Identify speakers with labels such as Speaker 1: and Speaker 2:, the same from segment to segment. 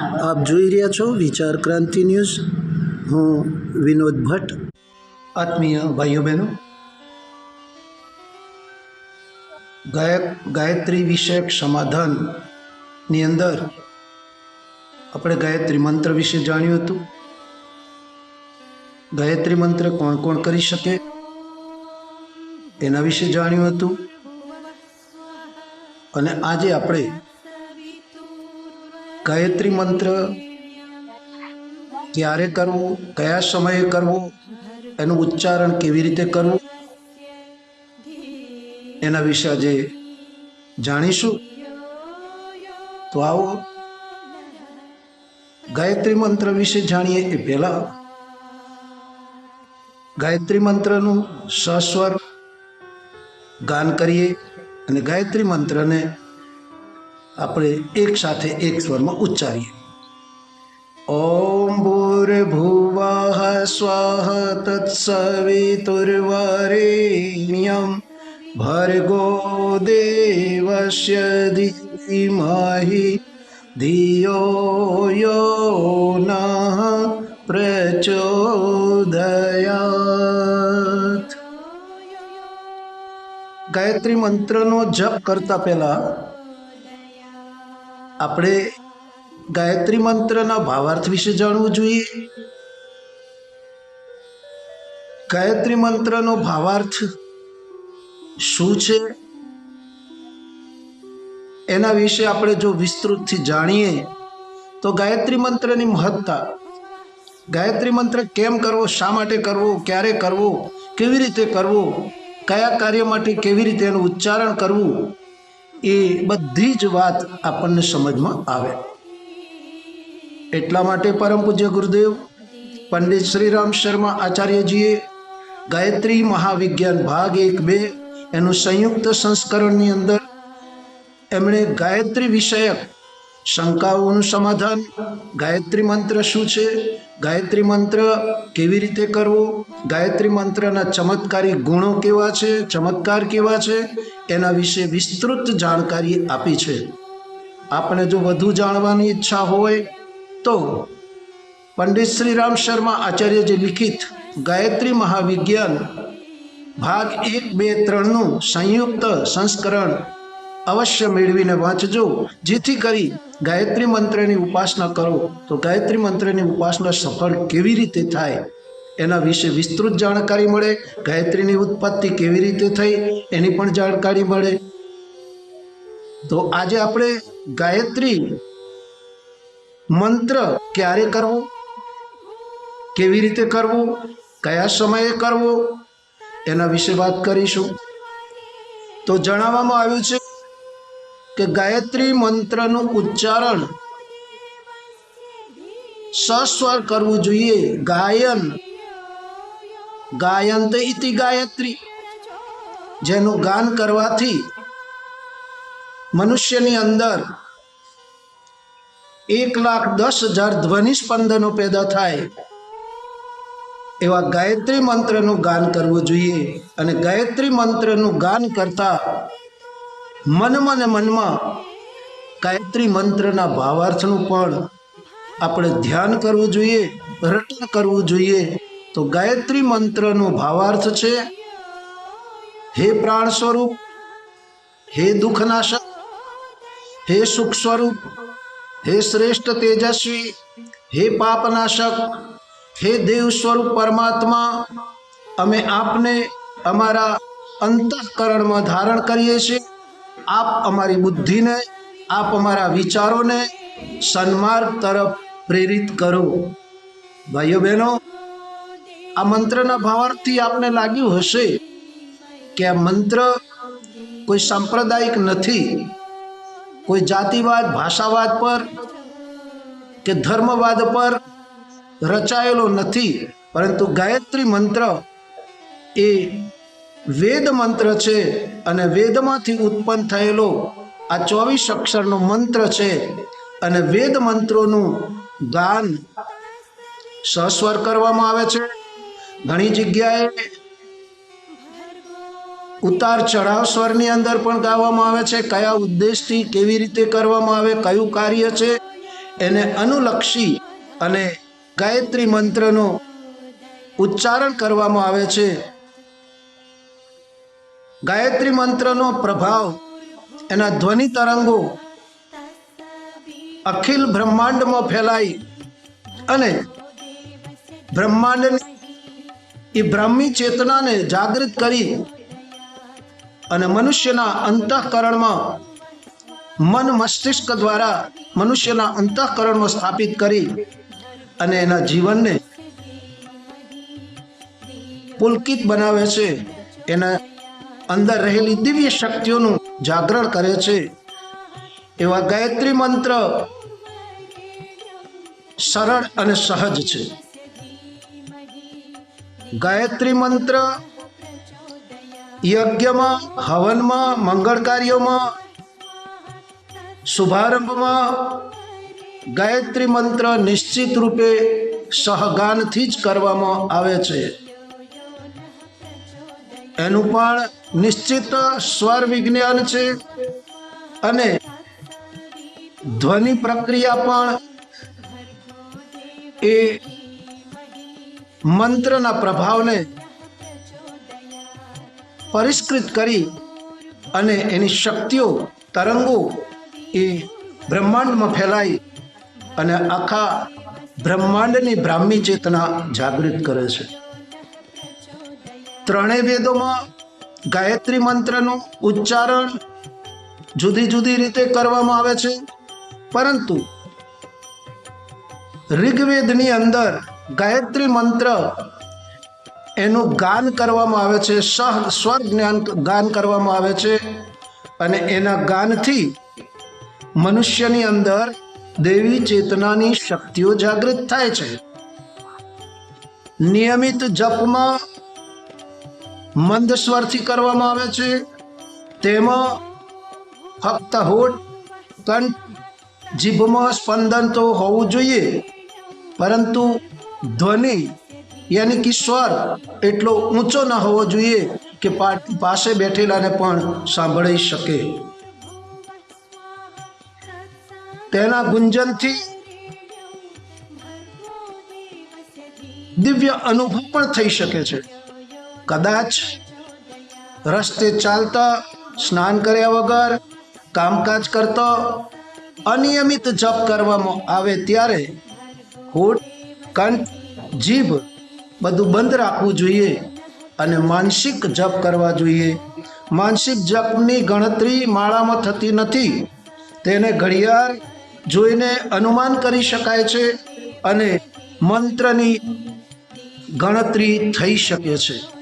Speaker 1: આપ જોઈ રહ્યા છો વિચાર ક્રાંતિ ન્યૂઝ. હું વિનોદ ભટ્ટ. આત્મીય ભાઈઓ બહેનો ગાયક, ગાયત્રી વિષયક સમાધાનની અંદર આપણે ગાયત્રી મંત્ર વિશે જાણ્યું હતું. ગાયત્રી મંત્ર કોણ કોણ કરી શકે એના વિશે જાણ્યું હતું. અને આજે આપણે ગાયત્રી મંત્ર ક્યારે કરવું, કયા સમયે કરવું, એનું ઉચ્ચારણ કેવી રીતે કરવું, એના વિશે આજે જાણીશું. તો આવો, ગાયત્રી મંત્ર વિશે જાણીએ એ પહેલા. ગાયત્રી મંત્રનું સસ્વર ગાન કરીએ અને ગાયત્રી મંત્રને આપણે એક સાથે એક સ્વરમાં ઉચ્ચારીએ ઓમ ભૂર્ભુવઃ સ્વઃ તત્સવિતુર્વરેણ્યમ ભર્ગો દેવસ્ય ધીમહિ ધિયો યો નઃ પ્રચોદયાત ગાયત્રી મંત્રનો જપ કરતા પહેલા આપણે ગાયત્રી મંત્રના ભાવાર્થ વિશે જાણવું જોઈએ? ગાયત્રી મંત્રનો ભાવાર્થ શું છે? એના વિશે આપણે જો વિસ્તૃતથી જાણીએ, તો ગાયત્રી મંત્રની મહત્તા, ગાયત્રી મંત્ર કેમ કરવો, શા માટે કરવો, ક્યારે કરવો, કેવી રીતે કરવો, કયા કાર્ય માટે કેવી રીતે એનું ઉચ્ચારણ કરવું એ બધી જ વાત આપણને સમજમાં આવે. એટલા માટે પરમ પૂજ્ય ગુરુદેવ, પંડિત શ્રીરામ શર્મા આચાર્યજીએ ગાયત્રી મહાવિજ્ઞાન ભાગ એક બે એનું સંયુક્ત સંસ્કરણની અંદર એમણે ગાયત્રી વિષયક શંકાઓનું સમાધાન. ગાયત્રી મંત્ર શું છે? ગાયત્રી મંત્ર કેવી રીતે કરવો? ગાયત્રી મંત્રના ચમત્કારી ગુણો કેવા છે? ચમત્કાર કેવા છે? એના વિશે વિસ્તૃત જાણકારી આપી છે. આપણે જો વધુ જાણવાની ઈચ્છા હોય તો પંડિત શ્રી રામ શર્મા આચાર્યજી લિખિત ગાયત્રી મહાવિજ્ઞાન ભાગ એક બે ત્રણનું સંયુક્ત સંસ્કરણ અવશ્ય મેળવીને વાંચજો. જેથી કરી ગાયત્રી મંત્રની ઉપાસના કરો. તો ગાયત્રી મંત્રની ઉપાસના સફળ કેવી રીતે થાય? એના વિશે વિસ્તૃત જાણકારી મળે. ગાયત્રીની ઉત્પત્તિ કેવી રીતે થઈ એની પણ જાણકારી મળે. તો આજે આપણે ગાયત્રી મંત્ર ક્યારે કરવો? કેવી રીતે કરવું? કયા સમયે કરવો? એના વિશે વાત કરીશું. તો જણાવવામાં આવ્યું છે કે ગાયત્રી મંત્રનું ઉચ્ચારણ સસ્વર કરવું જોઈએ. ગાયન. ગાયન તો ઇતિ ગાયત્રી. જેનું ગાન કરવાથી મનુષ્યની અંદર એક લાખ દસ હજાર ધ્વનિ સ્પંદનો પેદા થાય. એવા ગાયત્રી મંત્રનું ગાન કરવું જોઈએ. અને ગાયત્રી મંત્રનું ગાન કરતા મનમાં ને મનમાં ગાયત્રી મંત્રના ભાવાર્થનું પણ આપણે ધ્યાન કરવું જોઈએ રટન કરવું જોઈએ. તો ગાયત્રી મંત્રનો ભાવાર્થ છે, હે પ્રાણ સ્વરૂપ, હે દુઃખનાશક, હે સુખ સ્વરૂપ, હે શ્રેષ્ઠ તેજસ્વી, હે પાપનાશક, હે દેવ સ્વરૂપ પરમાત્મા, અમે આપને અમારા અંતઃકરણમાં ધારણ કરીએ છીએ. આપ અમારી બુદ્ધિને, આપ અમારા વિચારોને સન્માર્ગ તરફ પ્રેરિત કરો. ભાઈઓ બહેનો, આ મંત્રના ભાવાર્થથી આપને લાગ્યું હશે કે આ મંત્ર કોઈ સાંપ્રદાયિક નથી. કોઈ જાતિવાદ, ભાષાવાદ પર કે ધર્મવાદ પર રચાયેલો નથી. પરંતુ ગાયત્રી મંત્ર એ વેદ મંત્ર છે અને વેદમાંથી ઉત્પન્ન થયેલો આ ચોવીસ અક્ષરનો મંત્ર છે અને વેદ મંત્રોનું ગાન સસ્વર કરવામાં આવે છે. ઘણી જગ્યાએ ઉતાર ચઢાવ સ્વરની અંદર પણ ગાવામાં આવે છે. કયા ઉદ્દેશથી કેવી રીતે કરવામાં આવે, કયું કાર્ય છે, એને અનુલક્ષી અને ગાયત્રી મંત્રનો ઉચ્ચારણ કરવામાં આવે છે. ગાયત્રી મંત્રનો પ્રભાવ, એના ધ્વનિ તરંગો અખિલ બ્રહ્માંડમાં ફેલાઈ અને બ્રહ્માંડની એ બ્રાહ્મી ચેતનાને જાગૃત કરી અને મનુષ્યના અંતઃકરણમાં મન મસ્તિષ્ક દ્વારા મનુષ્યના અંતઃકરણમાં સ્થાપિત કરી અને એના જીવનને પુલકિત બનાવે છે. એના અંદર રહેલી દિવ્ય શક્તિઓનું જાગરણ કરે છે. એવા ગાયત્રી મંત્ર સરળ અને સહજ છે. ગાયત્રી મંત્ર યજ્ઞમાં, હવનમાં, મંગળ કાર્યોમાં, શુભારંભમાં ગાયત્રી મંત્ર નિશ્ચિત રૂપે સહગાનથી જ કરવામાં આવે છે. એનું પણ નિશ્ચિત સ્વર વિજ્ઞાન છે. અને ધ્વનિ પ્રક્રિયા પણ એ મંત્રના પ્રભાવને પરિષ્કૃત કરી અને એની શક્તિઓ, તરંગો એ બ્રહ્માંડમાં ફેલાઈ અને આખા બ્રહ્માંડની બ્રાહ્મી ચેતના જાગૃત કરે છે. ત્રણેય વેદોમાં ગાયત્રી મંત્રનું ઉચ્ચારણ જુદી જુદી રીતે કરવામાં આવે છે. પરંતુ ઋગ્વેદની અંદર ગાયત્રી મંત્ર એનું ગાન કરવામાં આવે છે, સહ સ્વર જ્ઞાન ગાન કરવામાં આવે છે અને એના ગાનથી મનુષ્યની અંદર દેવી ચેતનાની શક્તિઓ જાગૃત થાય છે. નિયમિત જપમાં મંદ સ્વરથી કરવામાં આવે છે. તેમાં ફક્ત હોઠ કંઠ જીભમાં સ્પંદન તો હોવું જોઈએ, પરંતુ ધ્વનિ યાની કે સ્વર એટલો ઊંચો ન હોવો જોઈએ કે પાસે બેઠેલાને પણ સાંભળી શકે. તેના ગુંજનથી દિવ્ય અનુભવ પણ થઈ શકે છે. કદાચ રસ્તે ચાલતા, સ્નાન કર્યા વગર કામકાજ કરતો, અનિયમિત જપ કરવામાં આવે ત્યારે હોઠ કંઠ જીભ બધું બંધ રાખવું જોઈએ અને માનસિક જપ કરવા જોઈએ. માનસિક જપની ગણતરી માળામાં થતી નથી. તેને ઘડિયાળ જોઈને અનુમાન કરી શકાય છે અને મંત્રની ગણતરી થઈ શકે છે.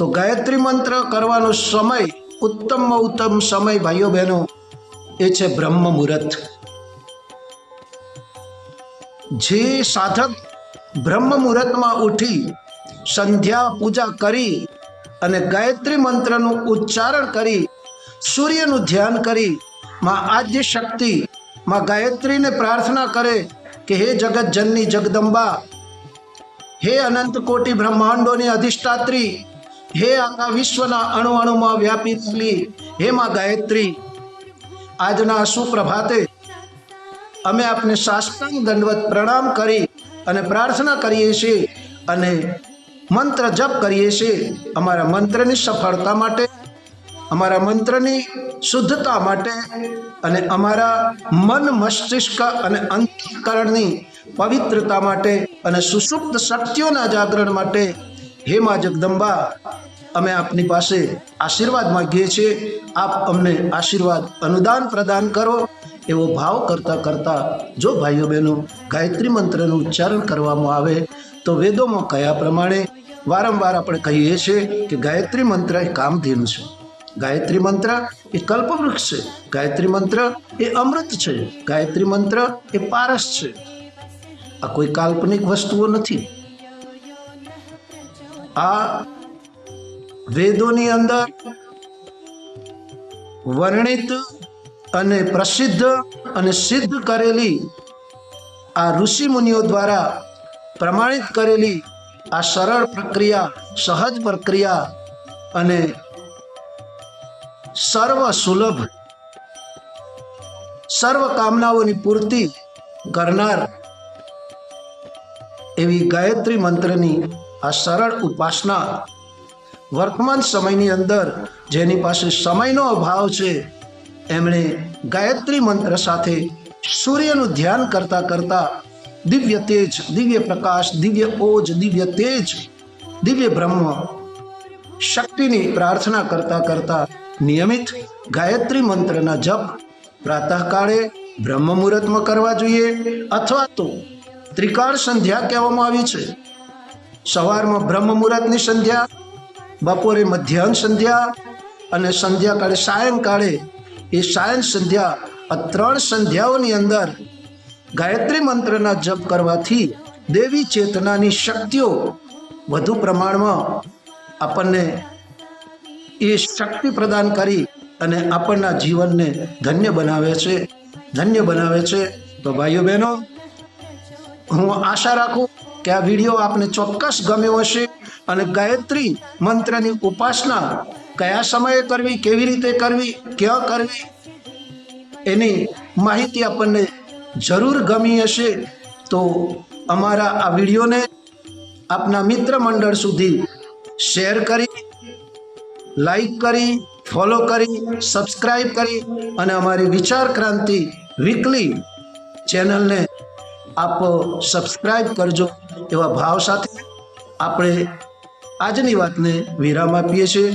Speaker 1: તો ગાયત્રી મંત્ર કરવાનો સમય ઉત્તમમાં ઉત્તમ સમય, ભાઈઓ બહેનો, એ છે બ્રહ્મ મુહૂર્ત. જે સાધક બ્રહ્મ મુહૂર્તમાં ઉઠી સંધ્યા પૂજા કરી અને ગાયત્રી મંત્રનું ઉચ્ચારણ કરી, સૂર્યનું ધ્યાન કરી, માં આદ્ય શક્તિ, માં ગાયત્રીને પ્રાર્થના કરે કે હે જગત જનની જગદંબા, હે અનંત કોટી બ્રહ્માંડોની અધિષ્ઠાત્રી હે આખા વિશ્વના અણુ અણુમાં વ્યાપી રહેલી હે માં ગાયત્રી, આજના સુપ્રભાતે અમે આપને સાષ્ટાંગ દંડવત પ્રણામ કરી અને પ્રાર્થના કરીએ છીએ અને મંત્ર જપ કરીએ છીએ અમારા મંત્રની સફળતા માટે, અમારા મંત્રની શુદ્ધતા માટે અને અમારા મન મસ્તિષ્ક અને અંતઃકરણની પવિત્રતા માટે અને સુષુપ્ત શક્તિઓના જાગરણ માટે હે મા જગદંબા, અમે આપની પાસે આશીર્વાદ માગીએ છીએ. આપ અમને આશીર્વાદ અનુદાન પ્રદાન કરો. એવો ભાવ કરતા કરતા જો ભાઈઓ બહેનો ગાયત્રી મંત્રનું ઉચ્ચારણ કરવામાં આવે, તો વેદોમાં કયા પ્રમાણે વારંવાર આપણે કહીએ છીએ કે ગાયત્રી મંત્ર એ કામધેનુ છે. ગાયત્રી મંત્ર એ કલ્પવૃક્ષ છે. ગાયત્રી મંત્ર એ અમૃત છે. ગાયત્રી મંત્ર એ પારસ છે. આ કોઈ કાલ્પનિક વસ્તુઓ નથી. આ વેદોની અંદર વર્ણિત અને પ્રસિદ્ધ અને સિદ્ધ કરેલી આ ઋષિ મુનિઓ દ્વારા પ્રમાણિત કરેલી આ સરળ પ્રક્રિયા, સહજ પ્રક્રિયા અને સર્વ સુલભ, સર્વ કામનાઓની પૂર્તિ કરનાર એવી ગાયત્રી મંત્રની આ સરળ ઉપાસના વર્તમાન સમયની અંદર જેની પાસે સમયનો અભાવ છે, એમણે ગાયત્રી મંત્ર સાથે સૂર્યનું ધ્યાન કરતા કરતા દિવ્ય તેજ, દિવ્ય પ્રકાશ, દિવ્ય ઓજ, દિવ્ય તેજ, દિવ્ય બ્રહ્મ શક્તિની પ્રાર્થના કરતા કરતા નિયમિત ગાયત્રી મંત્રના જપ પ્રાતઃકાળે બ્રહ્મ મુહૂર્તમાં કરવા જોઈએ અથવા તો ત્રિકાળ સંધ્યા કહેવામાં આવી છે. સવારમાં બ્રહ્મ મુહૂર્તની સંધ્યા, બપોરે મધ્યાહન સંધ્યા અને સંધ્યાકાળે સાયંકાળે એ સાયન સંધ્યા, આ ત્રણ સંધ્યાઓની અંદર ગાયત્રી મંત્રના જપ કરવાથી દેવી ચેતનાની શક્તિઓ વધુ પ્રમાણમાં આપણને એ શક્તિ પ્રદાન કરી અને આપણના જીવનને ધન્ય બનાવે છે, ધન્ય બનાવે છે. તો ભાઈઓ બહેનો, હું આશા રાખું કે આ વીડિયો આપને ચોક્કસ ગમ્યો હશે અને ગાયત્રી મંત્રની ઉપાસના કયા સમયે કરવી, કેવી રીતે કરવી, ક્યાં કરવી, એની માહિતી આપણને જરૂર ગમી હશે. તો અમારા આ વિડીયોને આપના મિત્ર મંડળ સુધી શેર કરી, લાઈક કરી, ફોલો કરી સબસ્ક્રાઈબ કરી અને અમારી વિચાર ક્રાંતિ વીકલી ચેનલને આપ સબસ્ક્રાઈબ કરજો એવા ભાવ સાથે આપણે આજની વાતને વિરામ આપીએ છીએ.